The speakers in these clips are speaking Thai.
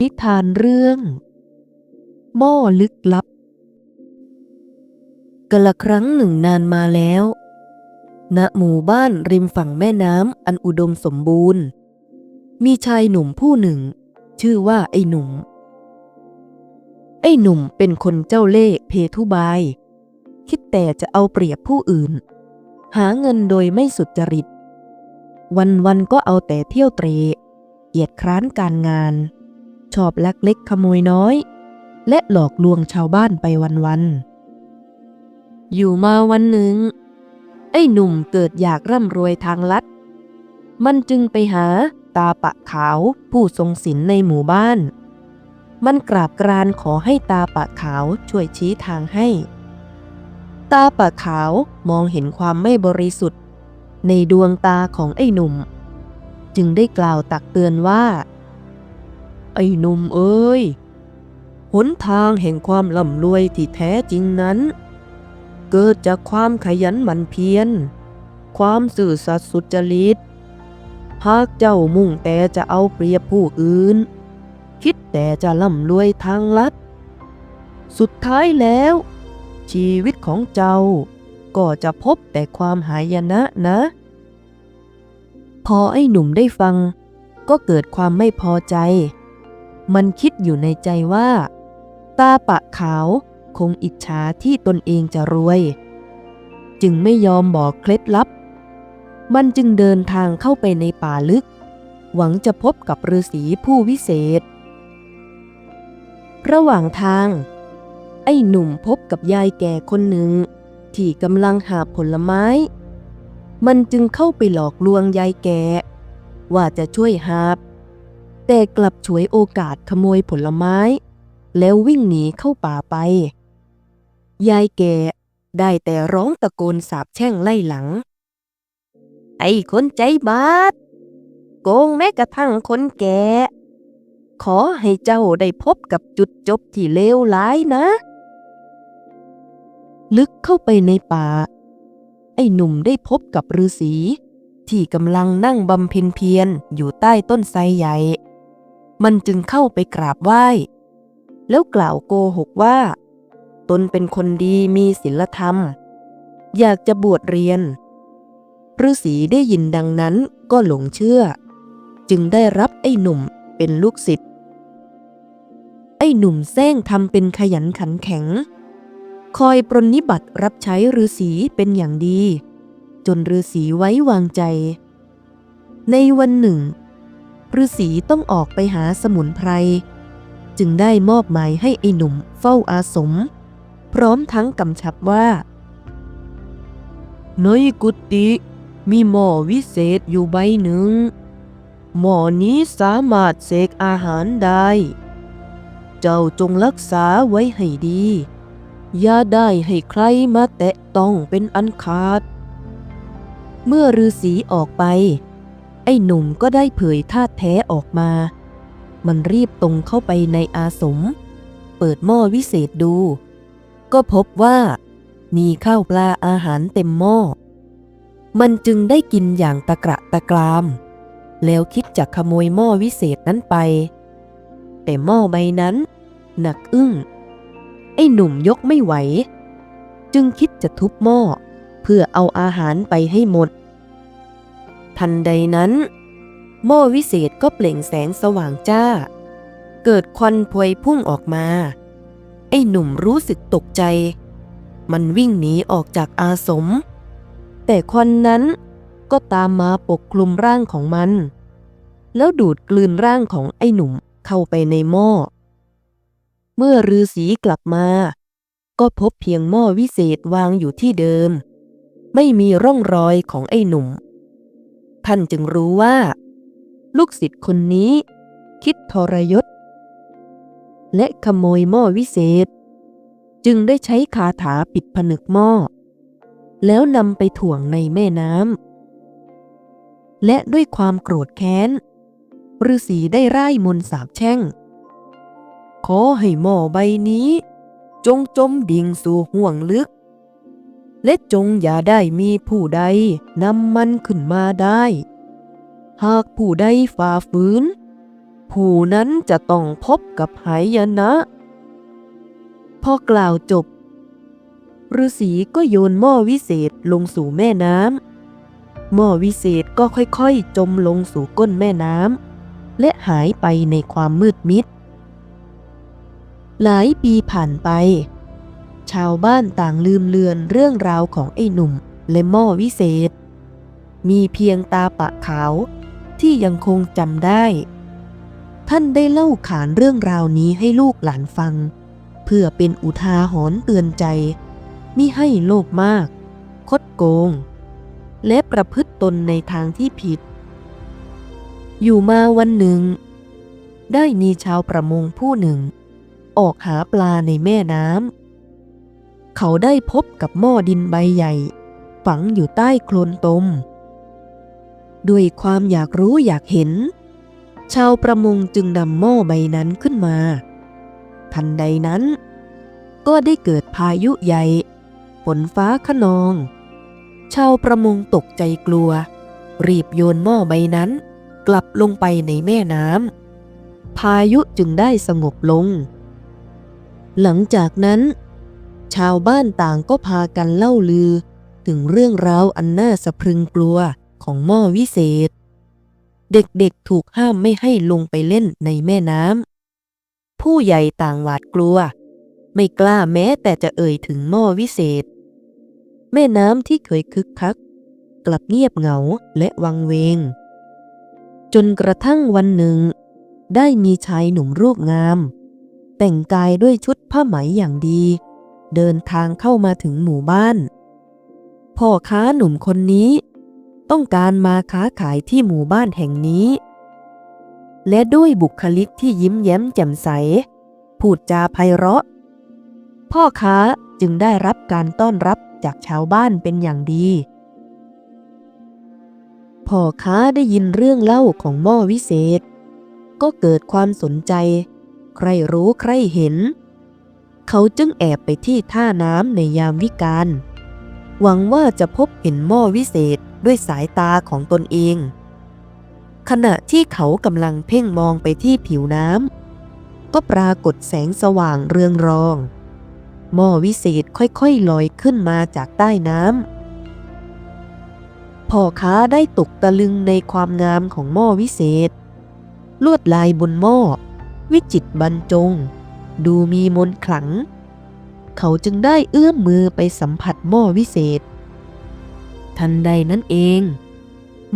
นิทานเรื่อง หม้อลึกลับกะละครั้งหนึ่งนานมาแล้ว ณ หมู่บ้านริมฝั่งแม่น้ำอันอุดมสมบูรณ์ มีชายหนุ่มผู้หนึ่ง ชื่อว่าไอ้หนุ่ม ไอ้หนุ่มเป็นคนเจ้าเล่ห์เพทุบาย คิดแต่จะเอาเปรียบผู้อื่น หาเงินโดยไม่สุจริต วันๆก็เอาแต่เที่ยวเตรเกียจคร้านการงาน ชอบลักเล็กขโมยน้อย และหลอกลวงชาวบ้านไปวันๆ อยู่มาวันหนึ่ง ไอ้หนุ่มเกิดอยากร่ำรวยทางลัด มันจึงไปหาตาปะขาวผู้ทรงศีลในหมู่บ้าน มันกราบกรานขอให้ตาปะขาวช่วยชี้ทางให้ ตาปะขาวมองเห็นความไม่บริสุทธิ์ ในดวงตาของไอ้หนุ่ม จึงได้กล่าวตักเตือนว่า ไอ้หนุ่มเอ้ย หนทางแห่งความร่ำรวยที่แท้จริงนั้น เกิดจากความขยันหมั่นเพียร ความสื่อสัตย์สุจริต หากเจ้ามุ่งแต่จะเอาเปรียบผู้อื่น คิดแต่จะร่ำรวยทางลัด สุดท้ายแล้ว ชีวิตของเจ้าก็จะพบแต่ความหายนะนะ พอไอ้หนุ่มได้ฟัง ก็เกิดความไม่พอใจ มันคิดอยู่ในใจว่า ตาปะขาวคงอิจฉาที่ตนเองจะรวย จึงไม่ยอมบอกเคล็ดลับ มันจึงเดินทางเข้าไปในป่าลึก หวังจะพบกับฤาษีผู้วิเศษ ระหว่างทาง ไอ้หนุ่มพบกับยายแก่คนหนึ่ง ที่กำลังหาผลไม้ มันจึงเข้าไปหลอกลวงยายแก่ว่าจะช่วยหาบ แต่กลับฉวยโอกาสขโมยผลไม้ แล้ววิ่งหนีเข้าป่าไป ยายแก่ได้แต่ร้องตะโกนสาบแช่งไล่หลัง ไอ้คนใจบาดโกงแม้กระทั่งคนแก่ขอให้เจ้าได้พบกับจุดจบที่เลวร้ายนะ ลึกเข้าไปในป่า ไอ้หนุ่มได้พบกับฤาษีที่กำลังนั่งบำเพ็ญเพียรอยู่ใต้ต้นไทรใหญ่ มันจึงเข้าไปกราบไหว้ แล้วกล่าวโกหกว่า ตนเป็นคนดีมีศีลธรรม อยากจะบวชเรียนฤาษีได้ยินดังนั้นก็หลงเชื่อ จึงได้รับไอ้หนุ่มเป็นลูกศิษย์ไอ้หนุ่มแซงทำเป็นขยันขันแข็ง คอยปรนนิบัติรับใช้ฤาษีเป็นอย่างดี จนฤาษีไว้วางใจ ในวันหนึ่ง ฤาษีต้องออกไปหาสมุนไพร จึงได้มอบหมายให้ไอ้หนุ่มเฝ้าอาสม พร้อมทั้งกำชับว่าในกุฏิมีหม้อวิเศษอยู่ใบหนึ่ง หม้อนี้สามารถเสกอาหารได้ เจ้าจงรักษาไว้ให้ดี อย่าได้ให้ใครมาแตะต้องเป็นอันขาด เมื่อฤาษีออกไป ไอ้หนุ่มก็ได้เผยธาแท้ออกมา มันรีบตรงเข้าไปในอาสม เปิดหม้อวิเศษดู ก็พบว่า มีข้าวปลาอาหารเต็มหม้อ มันจึงได้กินอย่างตะกระตะกราม แล้วคิดจะขโมยหม้อวิเศษนั้นไป แต่หม้อใบนั้น หนักอึ้ง ไอ้หนุ่มยกไม่ไหว จึงคิดจะทุบหม้อเพื่อเอาอาหารไปให้หมด ทันใดนั้นหม้อวิเศษก็เปล่งแสงสว่างจ้า เกิดควันพวยพุ่งออกมา ไอ้หนุ่มรู้สึกตกใจ มันวิ่งหนีออกจากอาสม แต่ควันนั้นก็ตามมาปกคลุมร่างของมัน แล้วดูดกลืนร่างของไอ้หนุ่มเข้าไปในหม้อ เมื่อฤาษีกลับมา ก็พบเพียงหม้อวิเศษวางอยู่ที่เดิม ไม่มีร่องรอยของไอ้หนุ่ม ท่านจึงรู้ว่า ลูกศิษย์คนนี้ คิดทรยศ และขโมยหม้อวิเศษ จึงได้ใช้คาถาปิดผนึกหม้อ แล้วนำไปถ่วงในแม่น้ำและด้วยความโกรธแค้นฤาษีได้ร่ายมนสาบแช่ง ขอให้หม้อใบนี้ จงจมดิ่งสู่ห่วงลึก และจงอย่าได้มีผู้ใดนำมันขึ้นมาได้ หากผู้ใดฝ่าฝืน ผู้นั้นจะต้องพบกับหายนะ พอกล่าวจบฤาษีก็โยนหม้อวิเศษลงสู่แม่น้ำหม้อวิเศษก็ค่อยๆ จมลงสู่ก้นแม่น้ำและหายไปในความมืดมิด หลายปีผ่านไป ชาวบ้านต่างลืมเลือนเรื่องราวของไอ้หนุ่มและหม้อวิเศษ มีเพียงตาปะขาวที่ยังคงจำได้ ท่านได้เล่าขานเรื่องราวนี้ให้ลูกหลานฟัง เพื่อเป็นอุทาหรณ์เตือนใจมิให้โลภมาก คดโกง และประพฤติตนในทางที่ผิด อยู่มาวันหนึ่ง ได้มีชาวประมงผู้หนึ่ง ออกหาปลาในแม่น้ำ เขาได้พบกับหม้อดินใบใหญ่ ฝังอยู่ใต้โคลนตม ด้วยความอยากรู้อยากเห็น ชาวประมงจึงนำหม้อใบนั้นขึ้นมา ทันใดนั้น ก็ได้เกิดพายุใหญ่ฝนฟ้าขนอง ชาวประมงตกใจกลัว รีบโยนหม้อใบนั้น กลับลงไปในแม่น้ำพายุจึงได้สงบลง หลังจากนั้น ชาวบ้านต่างก็พากันเล่าลือ ถึงเรื่องราวอันน่าสะพรึงกลัวของหม้อวิเศษ เด็กๆถูกห้ามไม่ให้ลงไปเล่นในแม่น้ำผู้ใหญ่ต่างหวาดกลัว ไม่กล้าแม้แต่จะเอ่ยถึงหม้อวิเศษ แม่น้ำที่เคยคึกคัก กลับเงียบเหงาและวังเวง จนกระทั่งวันหนึ่ง ได้มีชายหนุ่มรูปงาม แต่งกายด้วยชุดผ้าไหมอย่างดี เดินทางเข้ามาถึงหมู่บ้าน พ่อค้าหนุ่มคนนี้ ต้องการมาค้าขายที่หมู่บ้านแห่งนี้ และด้วยบุคลิกที่ยิ้มแย้มแจ่มใส พูดจาไพเราะ พ่อค้าจึงได้รับการต้อนรับจากชาวบ้านเป็นอย่างดีพ่อค้าได้ยินเรื่องเล่าของหม้อวิเศษ ก็เกิดความสนใจ ใครรู้ใครเห็น เขาจึงแอบไปที่ท่าน้ำในยามวิกาลหวังว่าจะพบเห็นหม้อวิเศษด้วยสายตาของตนเอง ขณะที่เขากำลังเพ่งมองไปที่ผิวน้ำก็ปรากฏแสงสว่างเรืองรอง หม้อวิเศษค่อยๆลอยขึ้นมาจากใต้น้ำพ่อค้าได้ตกตะลึงในความงามของหม้อวิเศษ ลวดลายบนหม้อ วิจิตบรรจง ดูมีมนต์ขลัง เขาจึงได้เอื้อมมือไปสัมผัสหม้อวิเศษ ทันใดนั้นเอง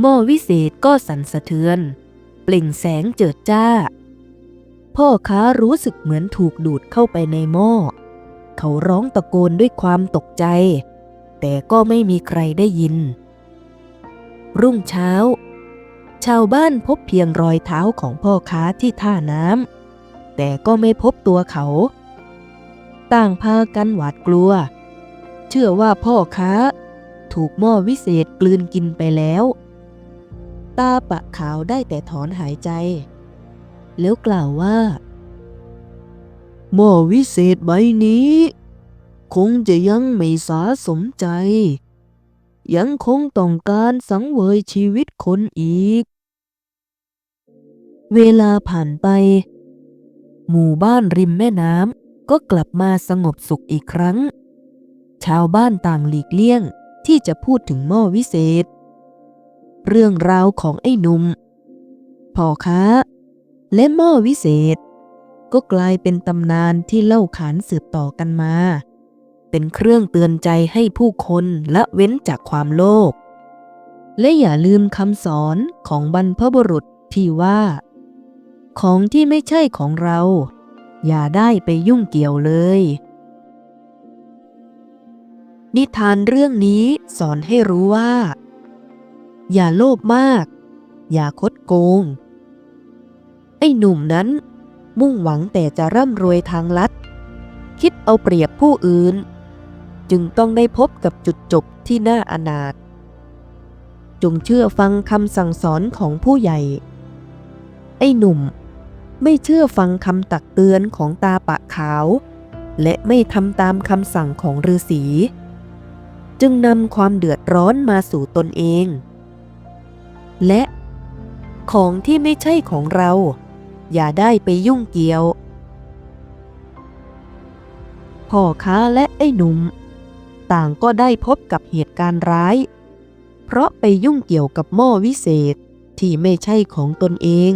หม้อวิเศษก็สั่นสะเทือน เปล่งแสงเจิดจ้า พ่อค้ารู้สึกเหมือนถูกดูดเข้าไปในหม้อ เขาร้องตะโกนด้วยความตกใจ แต่ก็ไม่มีใครได้ยิน รุ่งเช้า ชาวบ้านพบเพียงรอยเท้าของพ่อค้าที่ท่าน้ำ แต่ก็ไม่พบตัวเขา ต่างพากันหวาดกลัว เชื่อว่าพ่อค้า ถูกหม้อวิเศษกลืนกินไปแล้ว ตาปะขาวได้แต่ถอนหายใจ แล้วกล่าวว่า หม้อวิเศษใบนี้ คงจะยังไม่สาสมใจ ยังคงต้องการสังเวยชีวิตคนอีกเวลาผ่านไป หมู่บ้านริมแม่น้ำก็กลับมาสงบสุขอีกครั้ง ชาวบ้านต่างหลีกเลี่ยงที่จะพูดถึงหม้อวิเศษ เรื่องราวของไอ้หนุ่มพ่อค้า และหม้อวิเศษ ก็กลายเป็นตำนานที่เล่าขานสืบต่อกันมา เป็นเครื่องเตือนใจให้ผู้คนละเว้นจากความโลภและอย่าลืมคำสอนของบรรพบุรุษที่ว่า ของที่ไม่ใช่ของเรา อย่าได้ไปยุ่งเกี่ยวเลย นิทานเรื่องนี้สอนให้รู้ว่า อย่าโลภมาก อย่าคดโกง ไอ้หนุ่มนั้น มุ่งหวังแต่จะร่ำรวยทางลัด คิดเอาเปรียบผู้อื่น จึงต้องได้พบกับจุดจบที่น่าอนาถจงเชื่อฟังคำสั่งสอนของผู้ใหญ่ ไอ้หนุ่ม ไม่เชื่อฟังคำตักเตือนของตาปะขาว และไม่ทำตามคำสั่งของฤาษีจึงนำความเดือดร้อนมาสู่ตนเอง และของที่ไม่ใช่ของเรา อย่าได้ไปยุ่งเกี่ยว พ่อค้าและไอ้หนุ่ม ต่างก็ได้พบกับเหตุการณ์ร้าย เพราะไปยุ่งเกี่ยวกับหม้อวิเศษที่ไม่ใช่ของตนเอง